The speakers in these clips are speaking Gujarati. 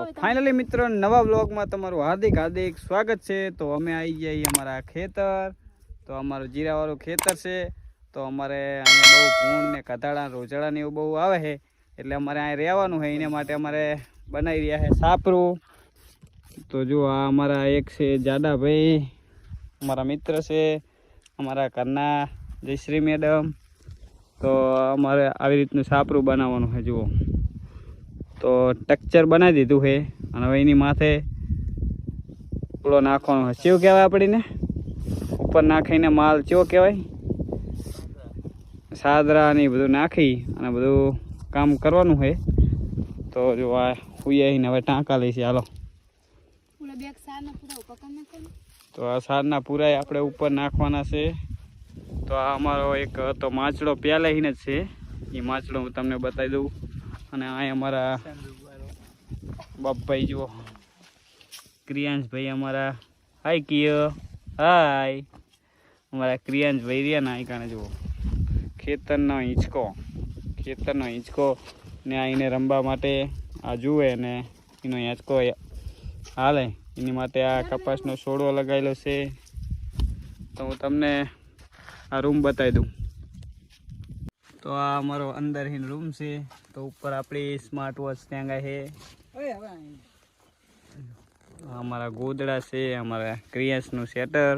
ફાઇનલી મિત્રો નવા બ્લોગમાં તમારું હાર્દિક હાર્દિક સ્વાગત છે. તો અમે આવી ગયા છીએ અમારા ખેતર. તો અમારું જીરાવાળું ખેતર છે. તો અમારે અહીંયા બહુ ભૂણ ને કધાડા રોજાડા ને એવું બહુ આવે છે. એટલે અમારે અહીંયા રહેવાનું છે. એના માટે અમારે બનાવી રહ્યા છે સાપરું. તો જો આ અમારા એક છે જાડાભાઈ. અમારા મિત્ર છે. અમારા ઘરના જયશ્રી મેડમ. તો અમારે આવી રીતનું સાપરું બનાવવાનું છે જુઓ. તો ટેક્ચર બનાવી દીધું છે. અને હવે એની માથે પેલો નાખવાનો છે. ચેવું કહેવાય આપણને? ઉપર નાખીને માલ ચેવો કહેવાય? સાદરા ને બધું નાખી અને બધું કામ કરવાનું છે. તો જો આ હુઈ હવે ટાંકા લઈશી હાલો. પૂરા પૂરા. તો આ સારના પૂરાય આપણે ઉપર નાખવાના છે. તો આ અમારો એક તો માછડો પહેલાં જ છે. એ માછડો હું તમને બતાવી દઉં. અને આ અમારા બાપભાઈ જુઓ. ક્રિયાંશભાઈ અમારા. હાય કિયો. હાય અમારા ક્રિયાંશભાઈ રહ્યા ને કારણે જુઓ. ખેતરનો હિંચકો. ખેતરનો હિંચકો ને અહીંને રમવા માટે આ જુએ ને એનો હિંચકો હાલે. એની માટે આ કપાસનો છોડવો લગાવેલો છે. તો હું તમને આ રૂમ બતાવી દઉં. તો આ અમારો અંદરહીન રૂમ છે. તો ઉપર આપણી સ્માર્ટ વોચ ત્યાં છે. અમારા ગોદડા છે અમારા ક્રિયાસનું શેટર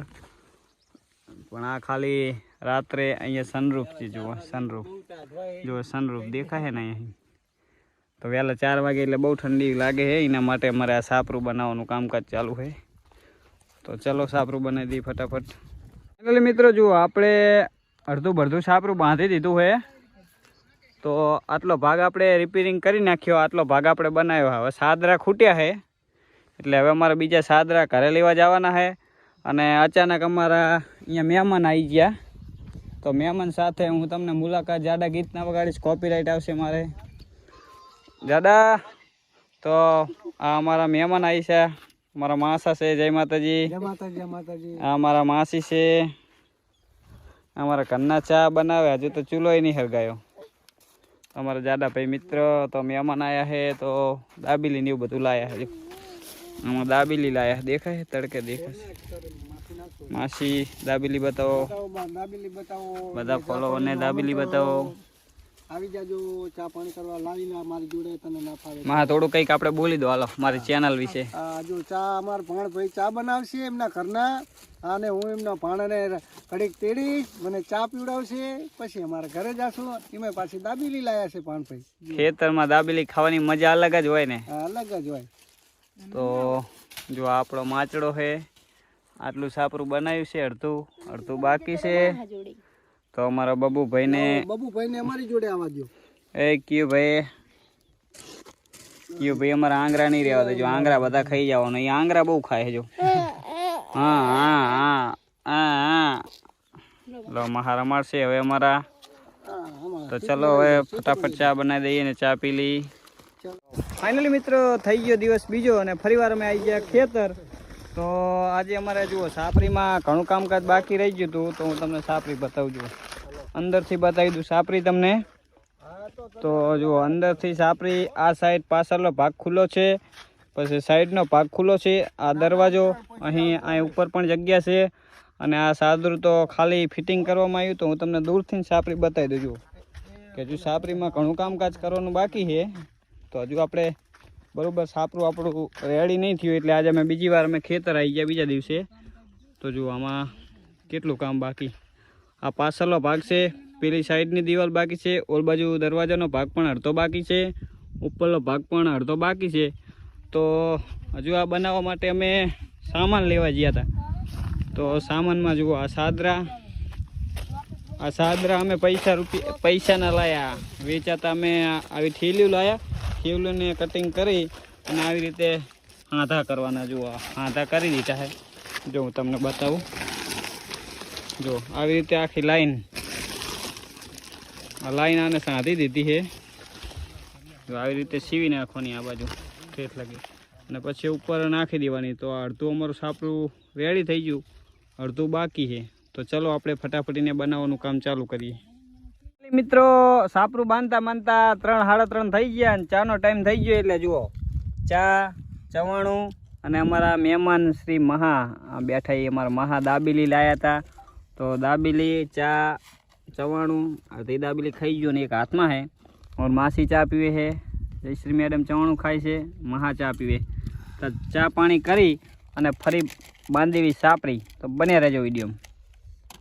પણ આ ખાલી રાત્રે અહીંયા સનરૂફ છે જુઓ સનરૂફ જુઓ સનરૂફ દેખાય છે ને અહીંયા. તો વહેલા ચાર વાગે એટલે બહુ ઠંડી લાગે છે એના માટે અમારે આ સાપરું બનાવવાનું કામકાજ ચાલુ છે. તો ચલો સાપરું બનાવી દઈએ ફટાફટ. એટલે મિત્રો જુઓ આપણે અડધું ભરધું સાપરું બાંધી દીધું છે. તો આટલો ભાગ આપણે રિપેરિંગ કરી નાખ્યો આટલો ભાગ આપણે બનાવ્યો. હવે સાદરા ખૂટ્યા છે. એટલે હવે અમારે બીજા સાદરા ઘરે લેવા જવાના છે. અને અચાનક અમારા અહીંયા મહેમાન આવી ગયા. તો મહેમાન સાથે હું તમને મુલાકાત જાડા ગીતના વગાડીશ કોપીરાઇટ આવશે મારે. દાદા તો આ અમારા મહેમાન આવી છે. અમારા માસા છે જય માતાજી. જય માતાજી જય માતાજી. આ અમારા માસી છે. અમારા ઘરના ચા બનાવે હજુ તો ચૂલો નહીં હરગાયો. અમારા જાડા ભાઈ મિત્ર તો મહેમાન આવ્યા છે તો દાબીલી ને એવું બધું લાયા છે આમાં દાબેલી લાયા દેખાય છે તડકે દેખાય માસી દાબેલી બતાવો. બધા ફોલોવરને દાબેલી બતાવો. આવી જાજો ચા પાણી કરવા લાવી લા મારી જોડે તને ના ફાવે. માં થોડું કંઈક આપણે બોલી દો. હાલો મારી ચેનલ વિશે. આ જો ચા અમાર ભાણ ભાઈ ચા બનાવશે એમના ઘરના. અને હું એમના ભાણને કડીક તેડીશ મને ચા પીવડાવશે પછી અમારે ઘરે જાશું. એમાં પાછી દાબેલી લાયા છે ભાણ ભાઈ ખેતરમાં દાબેલી ખાવાની મજા અલગ જ હોય ને. અલગ જ હોય. તો જો આપણો માચડો છે આટલું સાપરું બનાવ્યું છે અડધું અડધું બાકી છે. તો અમારા બબુભાઈને બબુભાઈ ને અમારી જોડે આવવા દો એ કયો ભાઈ? કયો ભાઈ અમારા આંગળા નહીં રહેવા દેજો. આંગળા બધા ખાઈ જવાનું. એ આંગરા બહુ ખાય જો. હા હા હા હા લો મહા રમાડશે હવે અમારા. તો ચલો હવે ફટાફટ ચા બનાવી દઈએ ને ચા પી લઈ ફાઇનલી મિત્રો થઈ ગયો દિવસ બીજો અને ફરીવાર અમે આવી ગયા ખેતર. તો આજે અમારે જુઓ, સાપરીમાં ઘણું કામકાજ બાકી રહી ગયું હતું, તો હું તમને સાપરી બતાવું છું અંદરથી બતાવી દઉં સાપરી તમને. તો જુઓ, અંદરથી સાપરી આ સાઈડ પાછળનો ભાગ ખુલ્લો છે, પછી સાઈડનો ભાગ ખુલ્લો છે, આ દરવાજો અહીં અહીં ઉપર પણ જગ્યા છે, અને આ સાદરું તો ખાલી ફિટિંગ કરવામાં આવ્યું, તો હું તમને દૂરથી સાપરી બતાવી દઉં કે હજુ સાપરીમાં ઘણું કામકાજ કરવાનું બાકી છે, તો હજુ આપણે બરોબર, સાપરું આપણું રેડી નહીં થયું એટલે આજે અમે બીજી વાર અમે ખેતર આવી ગયા બીજા દિવસે. તો જુઓ, આમાં કેટલું કામ બાકી. આ પાછળનો ભાગ છે, પેલી સાઈડની દિવાલ બાકી છે, ઓલ બાજુ દરવાજાનો ભાગ પણ અડધો બાકી છે, ઉપરનો ભાગ પણ અડધો બાકી છે. તો હજુ આ બનાવવા માટે અમે સામાન લેવા ગયા હતા. તો સામાનમાં જુઓ, આ સાદરા આ સાદરા અમે પૈસા રૂપિયા, પૈસાના લાયા. વેચાતા અમે આવી ઠેલીઓ લાયા. ઠેલીઓને કટિંગ કરી અને આવી રીતે હાંધા કરવાના. જુઓ હાંધા કરી દીધા છે. જો હું તમને બતાવું. જો, આવી રીતે આખી લાઈન આ લાઈન આને સાંધી દીધી છે. જો, આવી રીતે સીવી નાખવાની આ બાજુ, ઠેઠ લાગી. અને પછી ઉપર નાખી દેવાની. તો આ અડધું અમારું સાપડું રેડી થઈ ગયું. અડધું બાકી છે. તો ચલો, આપણે ફટાફટીને બનાવવાનું કામ ચાલુ કરીએ. મિત્રો, સાપરું બાંધતા બાંધતા ત્રણ સાડા ત્રણ થઈ ગયા અને ચાનો ટાઈમ થઈ ગયો એટલે જુઓ. ચા, ચવાણું અને અમારા મહેમાન શ્રી મહા બેઠા એ અમારા મહા દાબેલી લાયા હતા તો. દાબેલી, ચા, ચવાણું અડધી દાબેલી ખાઈ ગયો ને એક હાથમાં હે. ઓર માસી ચા પીવે છે જયશ્રી મેડમ ચવાણું ખાય છે, મહા ચા પીવે. તો ચા પાણી કરી અને ફરી બાંધીવી સાપરી. તો બને રહેજો વિડીયોમાં.